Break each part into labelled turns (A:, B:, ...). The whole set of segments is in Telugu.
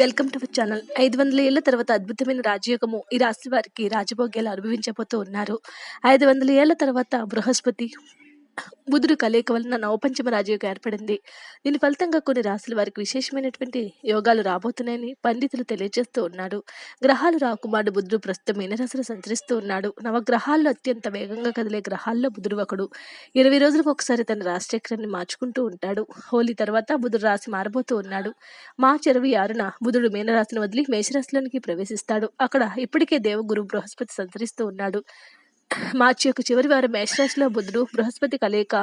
A: Welcome to our channel. ఐదు వందల ఏళ్ళ తర్వాత అద్భుతమైన రాజయోగము ఈ రాశి వారికి రాజభోగ్యాలు అనుభవించబోతూ ఉన్నారు. ఐదు వందల ఏళ్ళ తర్వాత బృహస్పతి బుధుడు కలయిక వలన నవపంచమ రాజయోగం ఏర్పడింది. దీని ఫలితంగా కొన్ని రాశుల వారికి విశేషమైనటువంటి యోగాలు రాబోతున్నాయని పండితులు తెలియజేస్తూ ఉన్నాడు. గ్రహాలు రాకుమారుడు బుధుడు ప్రస్తుతం మీనరాశులు సంచరిస్తూ ఉన్నాడు. నవగ్రహాల్లో అత్యంత వేగంగా కదిలే గ్రహాల్లో బుధుడు ఒకడు. ఇరవై రోజులకు ఒకసారి తన రాశిచక్రాన్ని మార్చుకుంటూ ఉంటాడు. హోలీ తర్వాత బుధుడు రాశి మారబోతూ ఉన్నాడు. మార్చి ఇరవై ఆరున బుధుడు మీనరాశిని వదిలి మేషరాశిలోనికి ప్రవేశిస్తాడు. అక్కడ ఇప్పటికే దేవగురు బృహస్పతి సంచరిస్తూ ఉన్నాడు. మార్చి యొక్క చివరి వారం మేషరాశిలో బుధుడు బృహస్పతి కలయిక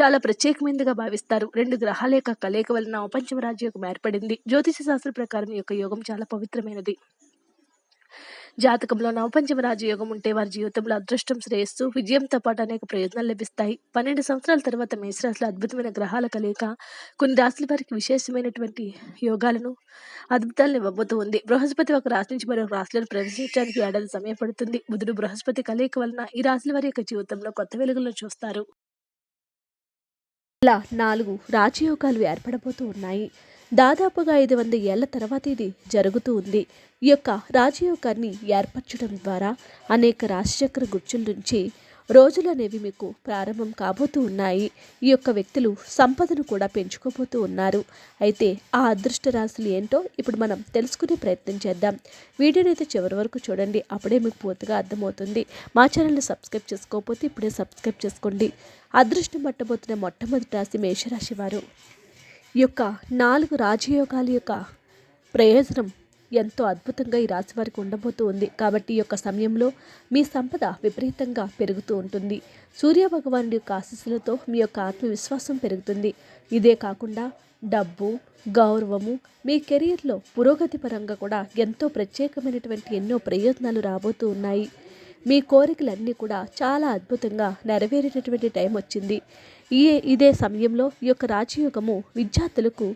A: చాలా ప్రత్యేకమైనదిగా భావిస్తారు. రెండు గ్రహాల యొక్క కలయిక వలన పంచమ రాజ్యం ఏర్పడింది. జ్యోతిష శాస్త్ర ప్రకారం యొక్క యోగం చాలా పవిత్రమైనది. జాతకంలో నవపంచమ రాజయోగం ఉంటే వారి జీవితంలో అదృష్టం శ్రేయస్సు విజయంతో పాటు అనేక ప్రయోజనాలు లభిస్తాయి. పన్నెండు సంవత్సరాల తర్వాత మేషరాశిలో అద్భుతమైన గ్రహాల కలయిక కొన్ని రాశుల వారికి విశేషమైనటువంటి యోగాలను అద్భుతాలను ఇవ్వబోతూ ఉంది. బృహస్పతి ఒక రాశి నుంచి మరొక రాశులను ప్రవేశించడానికి ఏడాది సమయం పడుతుంది. బుధుడు బృహస్పతి కలయిక వలన ఈ రాశుల వారి యొక్క జీవితంలో కొత్త వెలుగులను చూస్తారు. ఇలా నాలుగు రాజయోగాలు ఏర్పడబోతూ ఉన్నాయి. దాదాపుగా ఐదు వంద ఏళ్ళ తర్వాత ఇది జరుగుతూ ఉంది. ఈ యొక్క రాజయోగాన్ని ఏర్పరచడం ద్వారా అనేక రాశిచక్ర గుర్చుల నుంచి రోజులు అనేవి మీకు ప్రారంభం కాబోతూ ఉన్నాయి. ఈ యొక్క వ్యక్తులు సంపదను కూడా పెంచుకోబోతూ ఉన్నారు. అయితే ఆ అదృష్ట రాశులు ఏంటో ఇప్పుడు మనం తెలుసుకునే ప్రయత్నం చేద్దాం. వీడియోని అయితే చివరి వరకు చూడండి. అప్పుడే మీకు పూర్తిగా అర్థమవుతుంది. మా ఛానల్ని సబ్స్క్రైబ్ చేసుకోకపోతే ఇప్పుడే సబ్స్క్రైబ్ చేసుకోండి. అదృష్టం పట్టబోతున్న మొట్టమొదటి రాశి మేషరాశి వారు. యొక్క నాలుగు రాజయోగాల యొక్క ప్రయోజనం ఎంతో అద్భుతంగా ఈ రాశి వారికి ఉండబోతూ ఉంది. కాబట్టి ఈ యొక్క సమయంలో మీ సంపద విపరీతంగా పెరుగుతూ ఉంటుంది. సూర్య భగవానుడి యొక్క ఆశీస్సులతో మీ యొక్క ఆత్మవిశ్వాసం పెరుగుతుంది. ఇదే కాకుండా డబ్బు గౌరవము మీ కెరీర్లో పురోగతి పరంగా కూడా ఎంతో ప్రత్యేకమైనటువంటి ఎన్నో ప్రయోజనాలు రాబోతూ ఉన్నాయి. మీ కోరికలన్నీ కూడా చాలా అద్భుతంగా నెరవేరేటటువంటి టైం వచ్చింది. ఈ ఇదే సమయంలో ఈ యొక్క రాజయోగము విద్యార్థులకు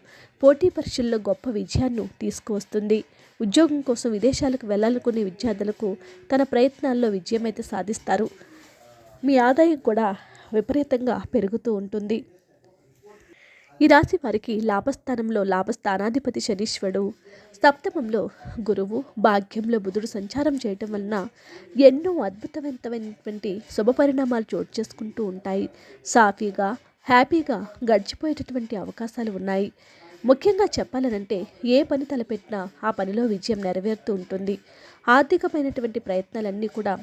A: పోటీ పరీక్షల్లో గొప్ప విజయాన్ని తీసుకువస్తుంది. ఉద్యోగం కోసం విదేశాలకు వెళ్ళాలనుకునే విద్యార్థులకు తన ప్రయత్నాల్లో విజయం అయితే సాధిస్తారు. మీ ఆదాయం కూడా విపరీతంగా పెరుగుతూ ఉంటుంది. ఈ రాశి వారికి లాభస్థానంలో లాభస్థానాధిపతి శనీశ్వరుడు. సప్తమంలో గురువు. భాగ్యంలో బుధుడు సంచారం చేయటం వలన ఎన్నో అద్భుతవంతమైనటువంటి శుభ పరిణామాలు చోటు చేసుకుంటూ ఉంటాయి. సాఫీగా హ్యాపీగా గడిచిపోయేటటువంటి అవకాశాలు ఉన్నాయి. ముఖ్యంగా చెప్పాలనంటే ఏ పని తలపెట్టినా ఆ పనిలో విజయం నెరవేరుతూ ఉంటుంది. ఆర్థికమైనటువంటి ప్రయత్నాలన్నీ కూడా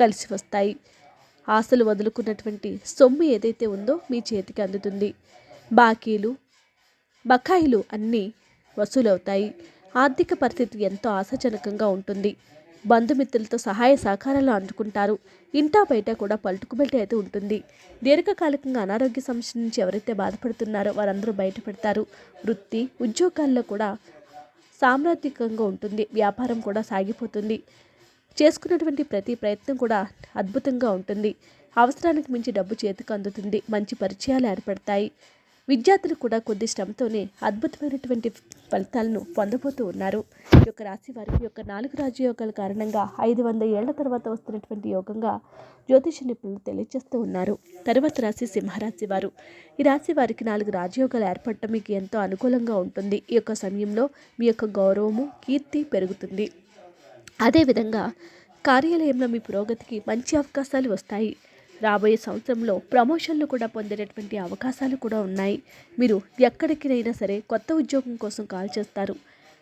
A: కలిసి వస్తాయి. ఆశలు వదులుకున్నటువంటి సొమ్ము ఏదైతే ఉందో మీ చేతికి అందుతుంది. బాకీలు బకాయిలు అన్నీ వసూలవుతాయి. ఆర్థిక పరిస్థితి ఎంతో ఆశాజనకంగా ఉంటుంది. బంధుమిత్రులతో సహాయ సహకారాలు అందుకుంటారు. ఇంటా బయట కూడా పలుకుబెట్టి అయితే ఉంటుంది. దీర్ఘకాలికంగా అనారోగ్య సమస్య నుంచి ఎవరైతే బాధపడుతున్నారో వారందరూ బయటపడతారు వృత్తి ఉద్యోగాల్లో కూడా సామ్రాజ్యకంగా ఉంటుంది. వ్యాపారం కూడా సాగిపోతుంది. చేసుకున్నటువంటి ప్రతి ప్రయత్నం కూడా అద్భుతంగా ఉంటుంది. అవసరానికి మించి డబ్బు చేతికి అందుతుంది. మంచి పరిచయాలు ఏర్పడతాయి. విద్యార్థులు కూడా కొద్ది శ్రమతోనే అద్భుతమైనటువంటి ఫలితాలను పొందబోతూ ఉన్నారు. ఈ యొక్క రాశి వారికి యొక్క నాలుగు రాజయోగాల కారణంగా ఐదు వంద ఏళ్ళ తర్వాత వస్తున్నటువంటి యోగంగా జ్యోతిష నిపుణులు తెలియజేస్తూ ఉన్నారు. తర్వాత రాశి సింహరాశి వారు. ఈ రాశి వారికి నాలుగు రాజయోగాలు ఏర్పడటం మీకు ఎంతో అనుకూలంగా ఉంటుంది. ఈ యొక్క సమయంలో మీ యొక్క గౌరవము కీర్తి పెరుగుతుంది. అదేవిధంగా కార్యాలయంలో మీ పురోగతికి మంచి అవకాశాలు వస్తాయి. రాబోయే సంవత్సరంలో ప్రమోషన్లు కూడా పొందేటటువంటి అవకాశాలు కూడా ఉన్నాయి. మీరు ఎక్కడికినైనా సరే కొత్త ఉద్యోగం కోసం కాల్ చేస్తారు.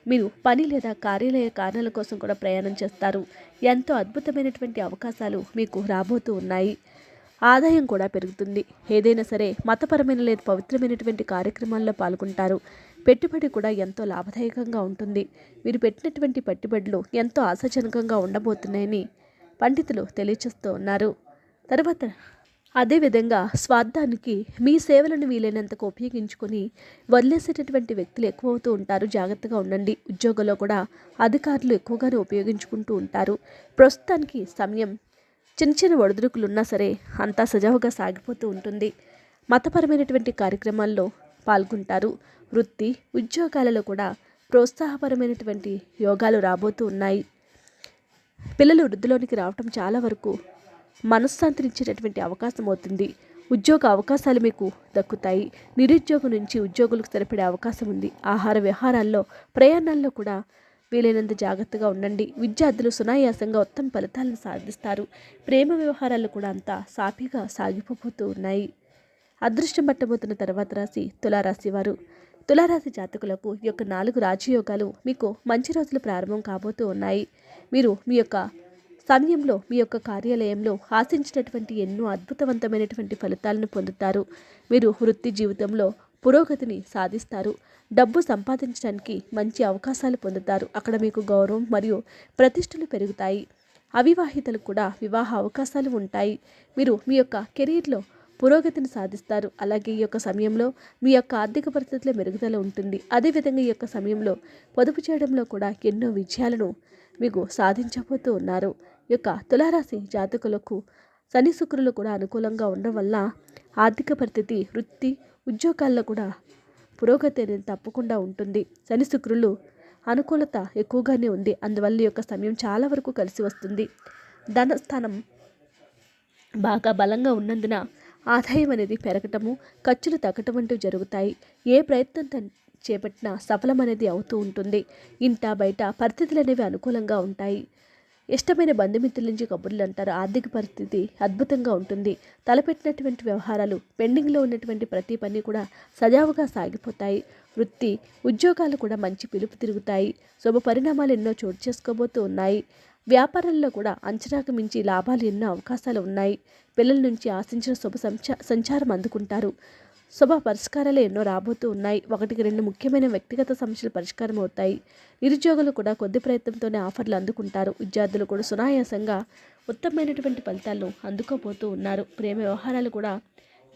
A: మీరు పని లేదా కార్యాలయ కారణాల కోసం కూడా ప్రయాణం చేస్తారు. ఎంతో అద్భుతమైనటువంటి అవకాశాలు మీకు రాబోతూ ఉన్నాయి. ఆదాయం కూడా పెరుగుతుంది. ఏదైనా సరే మతపరమైన లేదా పవిత్రమైనటువంటి కార్యక్రమాల్లో పాల్గొంటారు. పెట్టుబడి కూడా ఎంతో లాభదాయకంగా ఉంటుంది. మీరు పెట్టినటువంటి పెట్టుబడులు ఎంతో ఆశాజనకంగా ఉండబోతున్నాయని పండితులు తెలియచేస్తూ ఉన్నారు. తర్వాత అదేవిధంగా స్వార్థానికి మీ సేవలను వీలైనంతకు ఉపయోగించుకొని వదిలేసేటటువంటి వ్యక్తులు ఎక్కువ అవుతూ ఉంటారు. జాగ్రత్తగా ఉండండి. ఉద్యోగంలో కూడా అధికారులు ఎక్కువగానే ఉపయోగించుకుంటూ ఉంటారు. ప్రస్తుతానికి సమయం చిన్న చిన్న ఒడిదుడుకులు ఉన్నా సరే అంతా సజావుగా సాగిపోతూ ఉంటుంది. మతపరమైనటువంటి కార్యక్రమాల్లో పాల్గొంటారు. వృత్తి ఉద్యోగాలలో కూడా ప్రోత్సాహపరమైనటువంటి యోగాలు రాబోతూ ఉన్నాయి. పిల్లలు వృద్ధిలోనికి రావటం చాలా వరకు మనశ్శాంతినిచ్చేటటువంటి అవకాశం అవుతుంది. ఉద్యోగ అవకాశాలు మీకు దక్కుతాయి. నిరుద్యోగం నుంచి ఉద్యోగులకు స్థిరపడే అవకాశం ఉంది. ఆహార వ్యవహారాల్లో ప్రయాణాల్లో కూడా వీలైనంత జాగ్రత్తగా ఉండండి. విద్యార్థులు సునాయాసంగా ఉత్తమ ఫలితాలను సాధిస్తారు. ప్రేమ వ్యవహారాలు కూడా అంతా సాఫీగా సాగిపోతూ ఉన్నాయి. అదృష్టం పట్టబోతున్న తర్వాత రాశి తులారాశి వారు. తులారాశి జాతకులకు ఈ యొక్క నాలుగు రాజయోగాలు మీకు మంచి రోజులు ప్రారంభం కాబోతూ ఉన్నాయి. మీరు మీ యొక్క సమయంలో మీ యొక్క కార్యాలయంలో ఆశించినటువంటి ఎన్నో అద్భుతవంతమైనటువంటి ఫలితాలను పొందుతారు. మీరు వృత్తి జీవితంలో పురోగతిని సాధిస్తారు. డబ్బు సంపాదించడానికి మంచి అవకాశాలు పొందుతారు. అక్కడ మీకు గౌరవం మరియు ప్రతిష్టలు పెరుగుతాయి. అవివాహితలు కూడా వివాహ అవకాశాలు ఉంటాయి. మీరు మీ యొక్క కెరీర్లో పురోగతిని సాధిస్తారు. అలాగే ఈ యొక్క సమయంలో మీ యొక్క ఆర్థిక పరిస్థితుల మెరుగుదల ఉంటుంది. అదేవిధంగా ఈ యొక్క సమయంలో పొదుపు చేయడంలో కూడా ఎన్నో విజయాలను మీకు సాధించబోతూ ఉన్నారు. యొక్క తులారాశి జాతకులకు శని శుక్రులు కూడా అనుకూలంగా ఉండడం వల్ల ఆర్థిక పరిస్థితి వృత్తి ఉద్యోగాల్లో కూడా పురోగతి అనేది తప్పకుండా ఉంటుంది. శని శుక్రులు అనుకూలత ఎక్కువగానే ఉంది. అందువల్ల యొక్క సమయం చాలా వరకు కలిసి వస్తుంది. ధనస్థానం బాగా బలంగా ఉన్నందున ఆదాయం అనేది పెరగటము ఖర్చులు తగ్గటం వంటివి జరుగుతాయి. ఏ ప్రయత్నం చేపట్టినా సఫలం అనేది అవుతూ ఉంటుంది. ఇంట బయట పరిస్థితులు అనేవి అనుకూలంగా ఉంటాయి. ఇష్టమైన బంధుమిత్రుల నుంచి కబుర్లు అంటారు. ఆర్థిక పరిస్థితి అద్భుతంగా ఉంటుంది. తలపెట్టినటువంటి వ్యవహారాలు పెండింగ్లో ఉన్నటువంటి ప్రతి పని కూడా సజావుగా సాగిపోతాయి. వృత్తి ఉద్యోగాలు కూడా మంచి పిలుపు తిరుగుతాయి. శుభ పరిణామాలు ఎన్నో చోటు చేసుకోబోతూ ఉన్నాయి. వ్యాపారంలో కూడా అంచనాకు మించి లాభాలు ఎన్నో అవకాశాలు ఉన్నాయి. పిల్లల నుంచి ఆశించిన శుభ సంచా సంచారం అందుకుంటారు. శుభ పరిష్కారాలు ఎన్నో రాబోతూ ఉన్నాయి. ఒకటికి రెండు ముఖ్యమైన వ్యక్తిగత సమస్యలు పరిష్కారం అవుతాయి. నిరుద్యోగులు కూడా కొద్ది ప్రయత్నంతోనే ఆఫర్లు అందుకుంటారు. విద్యార్థులు కూడా సునాయాసంగా ఉత్తమమైనటువంటి ఫలితాలను అందుకోబోతూ ఉన్నారు. ప్రేమ వ్యవహారాలు కూడా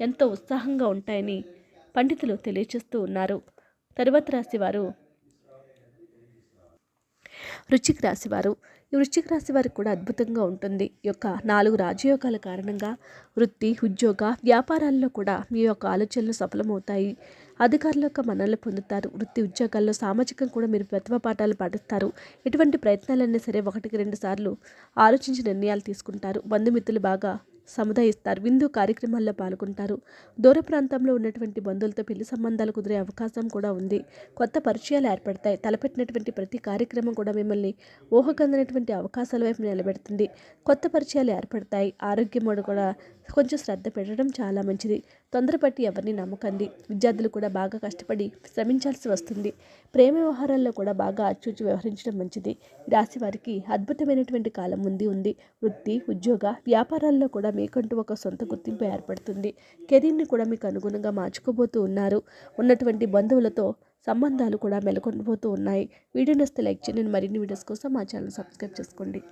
A: ఎంతో ఉత్సాహంగా ఉంటాయని పండితులు తెలియజేస్తూ ఉన్నారు. తరువాత రాశి వారు వృశ్చిక రాశివారు ఈ వృశ్చిక రాశి వారికి కూడా అద్భుతంగా ఉంటుంది. ఈ యొక్క నాలుగు రాజయోగాల కారణంగా వృత్తి ఉద్యోగ వ్యాపారాల్లో కూడా మీ యొక్క ఆలోచనలు సఫలమవుతాయి. అధికారుల యొక్క మనల్ని పొందుతారు. వృత్తి ఉద్యోగాల్లో సామాజికం కూడా మీరు ప్రతిభ పాఠాలు పాటిస్తారు. ఎటువంటి ప్రయత్నాలైనా సరే ఒకటికి రెండు సార్లు ఆలోచించి నిర్ణయాలు తీసుకుంటారు. బంధుమిత్రులు బాగా సముదాయిస్తారు. విందు కార్యక్రమాల్లో పాల్గొంటారు. దూర ప్రాంతంలో ఉన్నటువంటి బంధువులతో పెళ్ళి సంబంధాలు కుదిరే అవకాశం కూడా ఉంది. కొత్త పరిచయాలు ఏర్పడతాయి. తలపెట్టినటువంటి ప్రతి కార్యక్రమం కూడా మిమ్మల్ని ఊహకందినటువంటి అవకాశాల వైపు నిలబెడుతుంది. కొత్త పరిచయాలు ఏర్పడతాయి. ఆరోగ్యం కూడా కొంచెం శ్రద్ధ పెట్టడం చాలా మంచిది. తొందరపట్టి ఎవరిని నమ్మకండి. విద్యార్థులు కూడా బాగా కష్టపడి శ్రమించాల్సి వస్తుంది. ప్రేమ వ్యవహారాల్లో కూడా బాగా ఆచూచి వ్యవహరించడం మంచిది. రాశి వారికి అద్భుతమైనటువంటి కాలం ముందు ఉంది. వృత్తి ఉద్యోగ వ్యాపారాల్లో కూడా మీకంటూ ఒక సొంత గుర్తింపు ఏర్పడుతుంది. కెరీర్ని కూడా మీకు అనుగుణంగా మార్చుకోబోతూ ఉన్నారు. ఉన్నటువంటి బంధువులతో సంబంధాలు కూడా మెలకొండిపోతూ ఉన్నాయి. వీడియో నస్తే లైక్ చేయండి. మరిన్ని వీడియోస్ కోసం మా ఛానల్ సబ్స్క్రైబ్ చేసుకోండి.